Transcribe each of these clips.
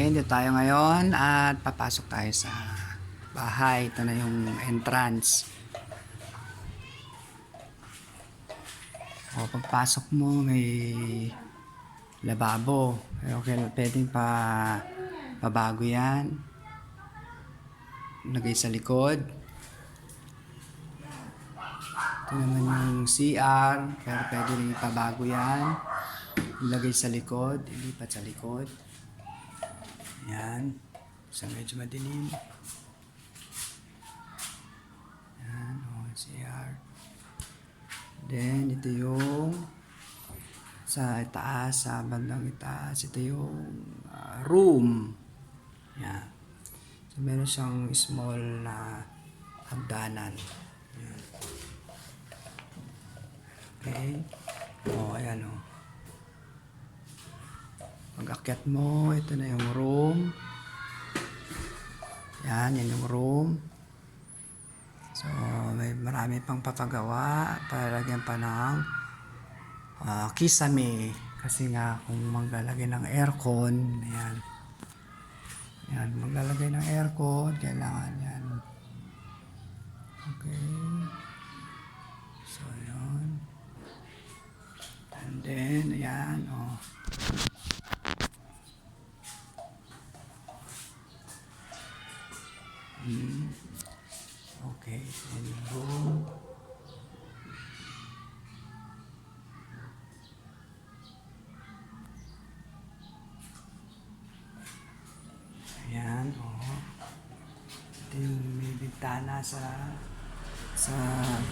Okay, tayo ngayon at papasok tayo sa bahay. Ito na yung entrance. O, pagpasok mo, may lababo. Pero okay, pwedeng pa pabago yan. Lagay sa likod. Ito naman yung CR, pero pwede rin ipabago yan. Ilagay sa likod, ilipat sa likod. Yan. Sa medyo madilim. Yan, o, CR. Then, ito yung sa itaas, sa bandang itaas, ito yung ah, room. Yan. So, meron siyang small na hagdanan. Yan. Okay. O, ayan o. Pag akyat mo, ito na yung room. Yan, yan yung room. So, may marami pang papagawa. Palagyan pa ng ah, kisame. Kasi nga, kung maglalagay ng aircon, yan. Yan, maglalagay ng aircon, kailangan yan. Okay. So, yun. And then, ayan, oh. Hmm. Okay, and room. Ayan, oh. Ito yung may bintana sa sa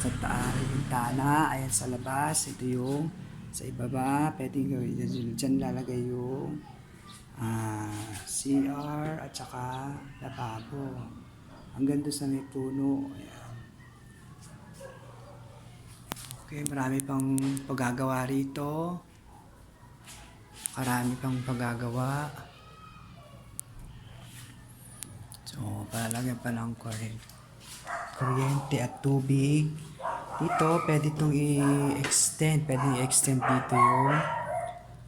sa yung bintana, ayan sa labas, ito yung sa ibaba, pwedeng gawin dyan, dyan lalagay yung ah, CR at saka lababo. Hanggang doon sa may puno. Okay, marami pang paggagawa rito. Marami pang paggagawa. So, palagyan pa ng kuryente, at tubig. Dito, pwede itong i-extend. Pwede i-extend dito yung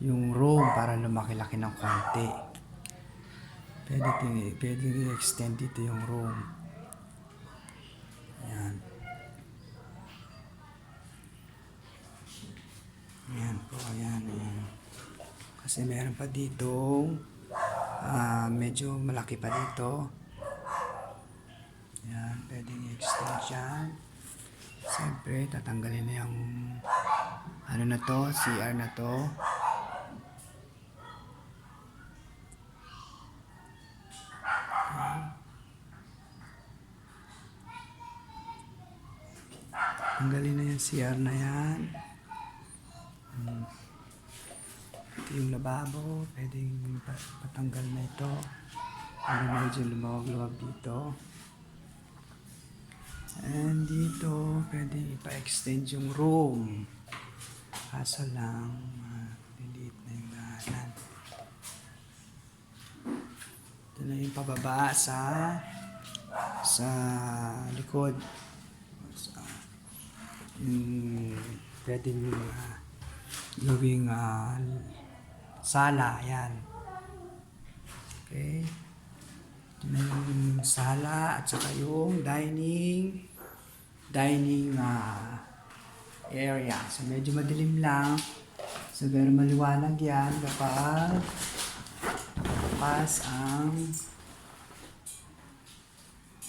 yung room para lumaki-laki ng konti. Pwede, pwede i-extend dito yung room. Ayan. Ayan po, ayan, ayan. Kasi meron pa dito, ah, medyo malaki pa dito. Ayan, pwedeng i-extend yan. Siyempre, tatanggalin na yung ano na to, CR na to. Tanggalin na yung CR na yan. Ito yung lababo. Pwedeng pa- patanggal na ito. Para medyo lumawag-luwag dito. And dito, pwede ipa-extend yung room. Kaso lang, uh, liliit na yung daanan. Ito na yung pababa sa sa likod. Yung pwedeng uh, gawing ah, sala, yan. Okay. Ito na yung sala at saka yung dining dining ah, area. So medyo madilim lang. So pero maliwanag yan kapag pas ang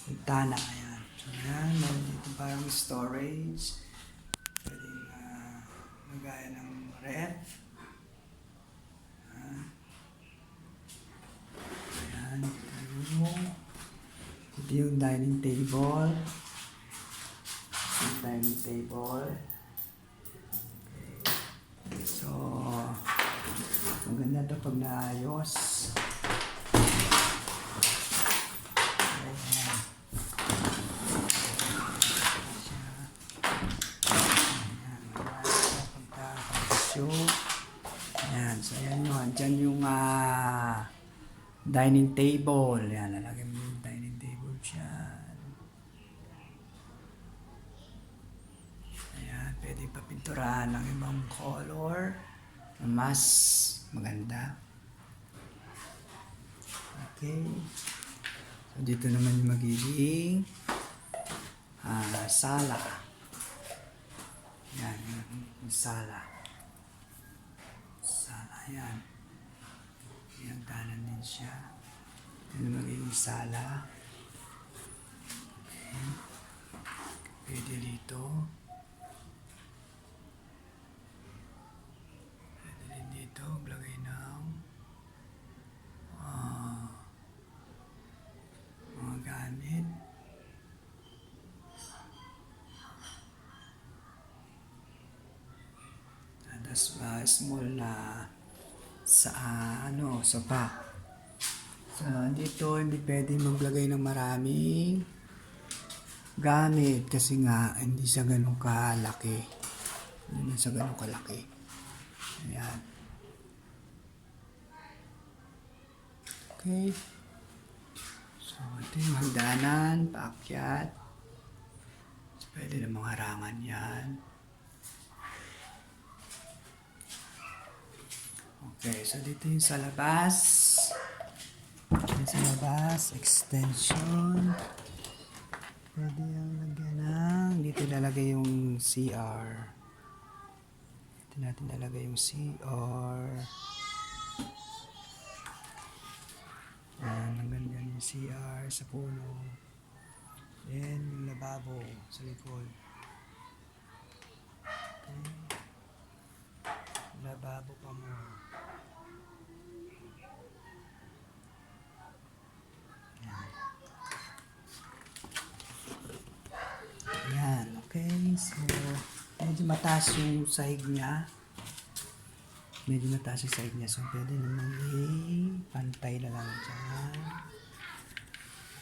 bintana. Ayan. So yan, meron dito parang storage. Magaya ng ref. Ayan. Ayan, ito yung, ito yung dining table. Yung dining table. Okay. So, maganda to pag naayos. Ayan. Ayan, maganda pagka pag-show. Ayan, so ayan yun. Andyan yung ah, dining table. Ayan, lalagyan mo yung dining table dyan. Ayan, pwede papinturahan ng ibang color mas maganda. Okay. So, dito naman yung magiging ah, sala. Yan, yung, sala. Sala, yan. Yan, din siya. Yung magiging sala. Pwede dito. Pwede din dito, maglagay ng ah, mga gamit. Tapos uh, small na sa ah, ano, sopa. So, dito hindi pwede maglagay ng maraming gamit kasi nga hindi siya ganun kalaki. Hindi siya ganun kalaki. Ayan. Okay. So, ito yung hagdanan, paakyat. Pwede na mga harangan yan. Okay, so dito yung sa labas. Yung sa labas, extension. Pwede yung lagyan ng, dito lalagay yung CR. Dito natin lalagay yung CR. Yan, hanggang dyan yung CR sa puno. Then, yung lababo sa likod. Okay. Lababo pa mo. Medyo mataas yung sahig niya. Medyo mataas yung sahig niya. So, pwede naman i-pantay na lang dyan.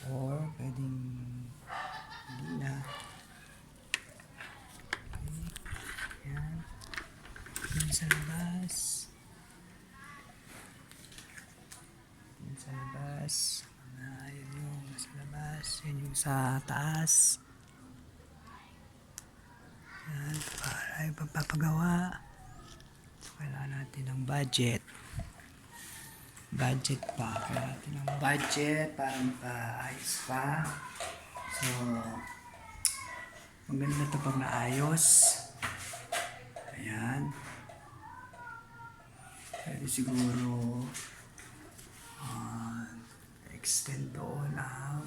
Or, pwedeng hindi na. Okay. Yan. Yan sa labas. Yan sa labas. Yun yung sa labas. Yan yung sa taas. Yan, para ipapagawa. So, kailangan natin ng budget. Budget pa. Kailangan natin ng budget para makaayos pa. So, maganda to pag naayos. Ayan. Pwede siguro ah, extend doon ang